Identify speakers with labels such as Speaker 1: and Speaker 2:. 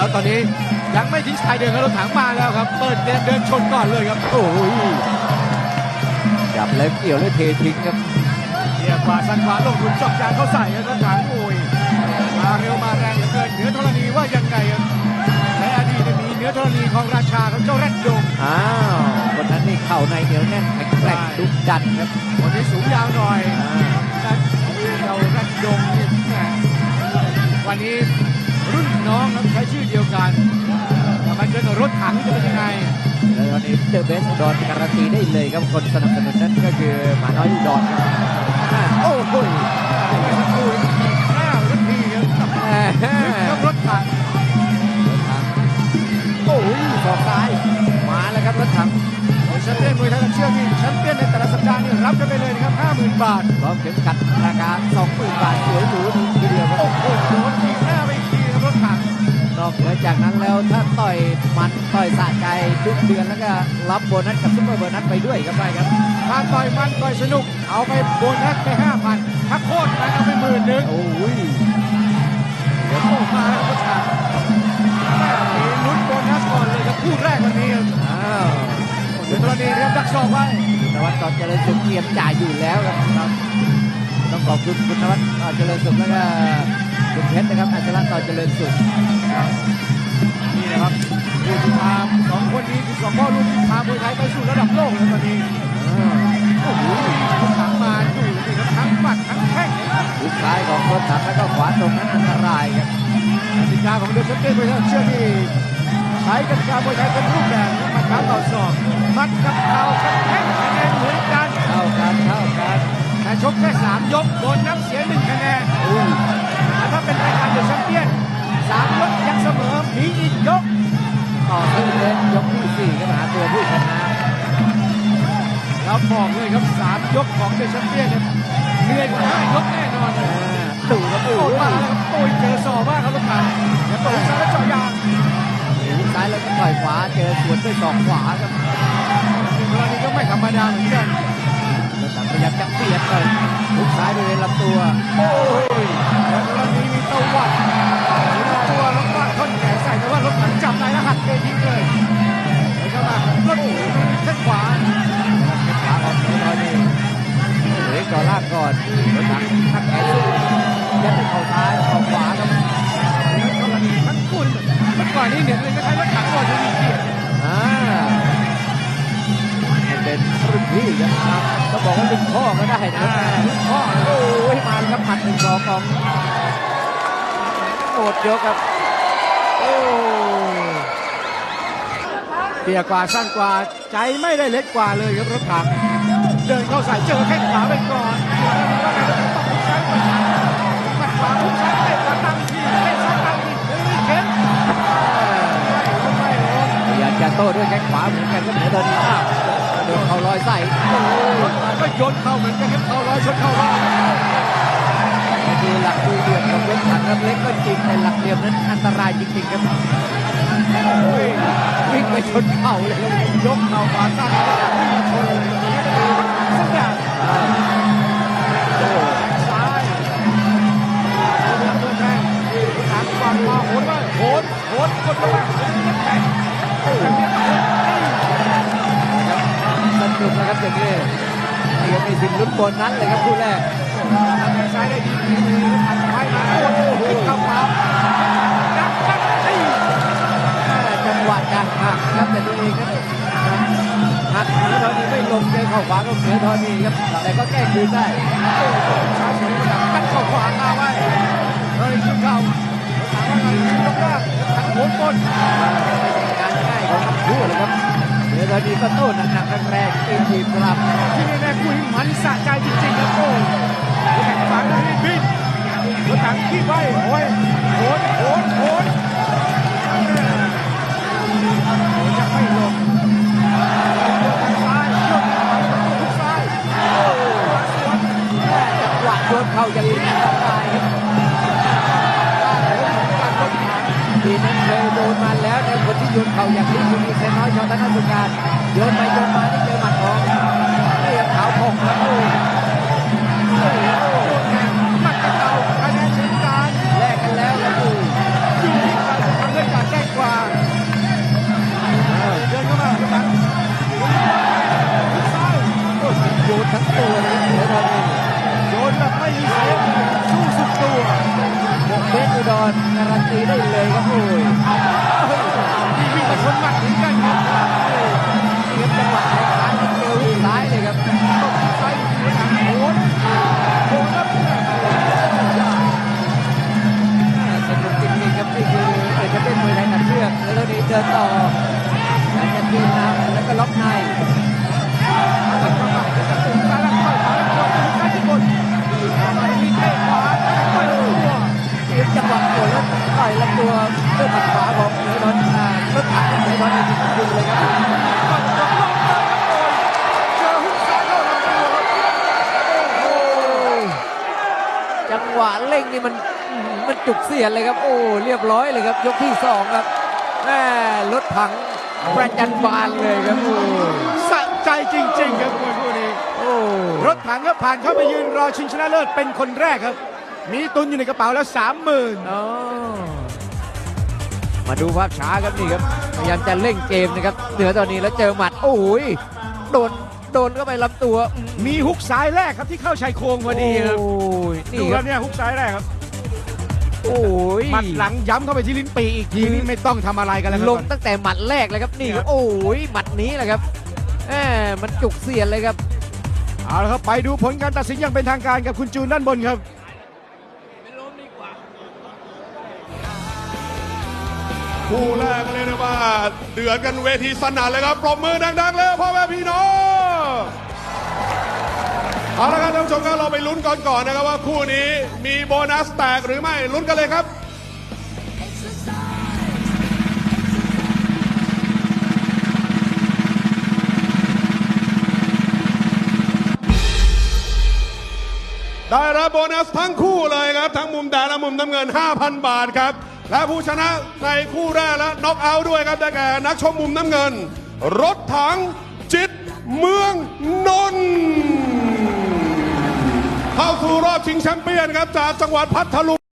Speaker 1: แล้วตอนนี้ยังไม่ทิ้งชายเดินครับรถถังมาแล้วครับ เปิดเกมเดินชนก่อนเลยครับ
Speaker 2: โอ้ยจับแล้วเกี่ยวแล้วเททิ้งครับ
Speaker 1: เรียกว่าสันขวาลงทุนจอกยางเข้าใส่ครับรถถังโอ้ยมาเร็วมาแรงเหลือเกินเหนือธรณีว่ายังไงครับในอดีตเนี่ยมีเหนือธรณีของราชาของเจ้าแรดดง
Speaker 2: อ้าวคนนั้นนี่เข่าในเหนียวแน่นแข็งแกร่งดุดันครับ
Speaker 1: คนที่สูงยาวหน่อย
Speaker 2: อ่า
Speaker 1: แต่เราแรดดงนี่แหม่วันนี้รุ่ นน้องครับใช้ชื่อเดียวกันแต่มาเจอกับรถถังจะเป็นยังไง
Speaker 2: แล้วตอนนี้เดอะเบสอุดรการันตีได้เลยครับคนสนับสนุนนั้นก็คือหมาน้อยอุดรครับอ่าโอ้โห
Speaker 1: ดูข้าวทันทีครับ
Speaker 2: แหม่
Speaker 1: ครับรถถัง
Speaker 2: โอ้ยศอกซ้ายมาแล้วครับรถถัง
Speaker 1: แชมเปี้ยนมวยไทยกับเชือกนี่แชมเปี้ยนในแต่ละสัปดาห์นี่รับกันไปเลยนะครับ 50,000 บาท
Speaker 2: จากนั้นแล้วถ้าต่อยมันต่อยสะใจทุกเดือนแล้วก็รับโบนัสกับซุปเปอร์โบนัสไปด้วยครับไปครับ
Speaker 1: ถ้าต่อยมันต่อยสนุก เอาไปโบนัสไป5,000ถ้าโคตรมันเอาไปหมื่นหนึ่ง
Speaker 2: โอ้ย
Speaker 1: เดี๋ยวโอ้มาแล้วครับรถถังแม่มีลุ้นโบนัสก่อนเลยครับคู่แรกวันนี้ครับ
Speaker 2: อ้าว
Speaker 1: เดี๋ยวกรณีเรียบดักศอกไว้
Speaker 2: นวัดตอนเจริญสุขเกียมจ่ายอยู่แล้วครับ ต้องขอบคุณคุณนวัดตอนเจริญสุขแล้วก็คุณเพชรนะครับอัศระตอนเจริญสุข
Speaker 1: นี่นะครับผู้ที่พาสองคนนี้คือสองพ่อลูกที่พามวยไทยไปสู่ระดับโลกแล้วตอนนี้
Speaker 2: อ้าว
Speaker 1: โอ้โหรถถังมาดูนี่ครับทั้งหมัดทั้งแข้ง
Speaker 2: หุกซ้ายของรถถังแล้วก็ขวาตรงนั้นอันตรายครับ
Speaker 1: กติกาของเดือดชัดเจนไปแล้วเชื่อที่ใช้กติกามวยไทยเป็นรูปแบบมัดเท้าเข่าศอกมัดกับเข่ากับแข้งคะแนนเหมือนกัน
Speaker 2: เท่ากันเท่ากัน
Speaker 1: แต่ชกแค่สามยกโดนน้ำเสียหนึ่งคะแนน
Speaker 2: อุ้ย
Speaker 1: แต่ถ้าเป็นรายการเดือดแชมเปี้ยนสามยกยังเสมอมีอีกยก
Speaker 2: ต่อขึ้นเลยยกที่สี่ก็หาตัวผู้ชนะ
Speaker 1: เราบอกเลยครับสามยกของเดือดแชมเปี้ยนเนี่ยเหนื่อยกว่าห้ายกแน่นอนเลย
Speaker 2: อ่าดูครับ
Speaker 1: โอ้
Speaker 2: โอ้
Speaker 1: ย
Speaker 2: ย
Speaker 1: มาแล้วครับโอ้ยเจอศอกมากครับลูกค้าแล้วต่อยซ้ายแล้วเจาะยาง
Speaker 2: หุกซ้ายแล้วก็ต่อยขวาเจอสวนด้วยศอกขวาครับ
Speaker 1: เป็นกรณีก็ไม่ธรรมดาเหมือนกัน
Speaker 2: รถถังพยายามจะเบียดเลยหุกซ้ายบริเวณลำตัว
Speaker 1: โอ้ยแล้วกรณีมีตะวัด
Speaker 2: ครับ
Speaker 1: ต้
Speaker 2: องบอกว่าเป็นพ่อก็ได้นะ
Speaker 1: อ่ารุ่นพ่อ
Speaker 2: โอ้ยมาแล้วครับหมัดหนึ่งสองของโอดยกครับโอ้
Speaker 1: เตี้ยกว่าสั้นกว่าใจไม่ได้เล็กกว่าเลยครับรถถังเดินเข้าใส่เจอแข้งขวาไปก่อนแล้วก็ต้องใช้หมัดขวาทุกชั้นเตะขวาตั้งทีเตะซ้ายตั้งทีเฮ้ยเข็มไม่ลง
Speaker 2: พยายามจะโต้ด้วยแข้งขวาเหมือนกันก็เหนือตอนนี้อ้าว ดนเข่าลอยใส่โอ้ย
Speaker 1: รถถังก็โยนเข้าเหมือนกันครับเข้าร้อยชนเข้าบ้าน
Speaker 2: ดูหลักดูเหลี่ยมของรถถังครับเล็กก็จริงแต่หลักเหลี่ยมนั้นอันตรายจริงๆครับ
Speaker 1: โอ้ย
Speaker 2: วิ่งไปชนเข่าเลยครับ
Speaker 1: ยกเข่าขวาตั้งแล้ววิ่งมาชนเลยสักอย่าง
Speaker 2: อ่าโอ้
Speaker 1: ซ้ายเดินเดินแทงรถถังวางมาโหนไปโหนโหนกดลงไปแทงโอ้ยแบบ นุกนะ
Speaker 2: ครับอย่างนี้นี่ก็มีสิทธิ์ลุ้นโบนัสเลยครับคู่แรก
Speaker 1: ทางซ้ายได้ดีดีเลยหันไปมาโอ้โหเข้าขวาดักดักตี
Speaker 2: จังหวะจะหักครับแต่ตัวเองครับหักเหนือทอนีไม่ลงเจอเข่าขวาก็เหนือทอนีครับแต่ก็แก้คืนได้
Speaker 1: ซ้ายสวยดักกัดเข้าขวาคาไว้เฮ้ยขึ้นเข่าถามว่าไงยกแรกหันโหนบน
Speaker 2: ไม่ใช่งานง่ายของทั้งคู่เลยครับ เหนือทอนีก็โต้หนักๆแรงๆตีทีมกลับ
Speaker 1: ที่แน่คุยมันสะใจจริงๆครับโอ้ยแข่งขวาแล้วนี่บินรถถังขี้ไว้โอ้ยโหนโหนโหนโหนยังไม่ลงยกทางทุกรายโอ้สวน
Speaker 2: จังหวะโดนเข่าอย่างนี้อันตรายครับ ทีนั้นเคยโดนมาแล้วในคนที่โยนเข่าอย่างนี้คือมีเซน้อยชอตนาสุการโยนไปโยนมาที่เจอหมัดของเรียขาวพงครับ อุ
Speaker 1: ดรการั
Speaker 2: นตีได้เลยครับโอ้ยวิ่
Speaker 1: งมา
Speaker 2: ชนหมัดถึงกันครับ งหวะเร่งนี่มันอื้อหือมันจุกเสียนเลยครับ โอ้เรียบร้อยเลยครับ ยกที่สองครับแม่รถถังประจันบานเลยครับโอ้
Speaker 1: สะใจจริง ๆ ครับมวยคู่นี้
Speaker 2: โอ้
Speaker 1: รถถังก็ผ่านเข้าไปยืนรอชิงชนะเลิศเป็นคนแรกครับ มีตุนอยู่ในกระเป๋าแล้วสามหมื่น
Speaker 2: อ๋อมาดูภาพช้าครับนี่ครับพยายามจะเร่งเกมนะครับเหนือตอนนี้แล้วเจอหมัดโอ้ยโดน โดนเข้าไปลำตัวอื้อ
Speaker 1: มีฮุกซ้ายแรกครับที่เข้าชายโครงพอดีครับ
Speaker 2: โอ้ย
Speaker 1: ดู
Speaker 2: นี่
Speaker 1: ค
Speaker 2: ค
Speaker 1: รั
Speaker 2: รั
Speaker 1: บบเนี่ยฮุกซ้ายแรกครับ
Speaker 2: โอ้ย
Speaker 1: หมัดหลังย้ำเข้าไปที่ลิ้นปีอีกทีนี่ไม่ต้องทำอะไรกันแล้วครับ
Speaker 2: ลงตั้งแต่หมัดแรกเลยครับนี่
Speaker 1: นี่
Speaker 2: ค
Speaker 1: ครั
Speaker 2: รับบโอ้ยหมัดนี้แหละครับแหมมันจุกเสียนเลยครับ
Speaker 1: เอาละครับไปดูผลการตัดสินอย่างเป็นทางการกับคุณจูนด้านบนครับ
Speaker 3: คู่แรกเลยนะว่า เดือดกันเวทีสนั่นเลยครับปรบมือดังๆเลยพ่อแม่พี่น้อง เอาละครับท่านผู้ชมครับเราไปลุ้นก่อนก่อนนะครับว่าคู่นี้มีโบนัสแตกหรือไม่ลุ้นกันเลยครับ ได้รับโบนัสทั้งคู่เลยครับ ทั้งมุมแดงและมุมน้ำเงิน 5,000 บาทครับ และผู้ชนะในคู่แรกและน็อกเอาท์ด้วยครับได้แก่นักชมมุมน้ำเงิน รถถังจิตเมืองนนท์ เข้าสู่รอบชิงแชมเปี้ยนครับจากจังหวัดพัทลุง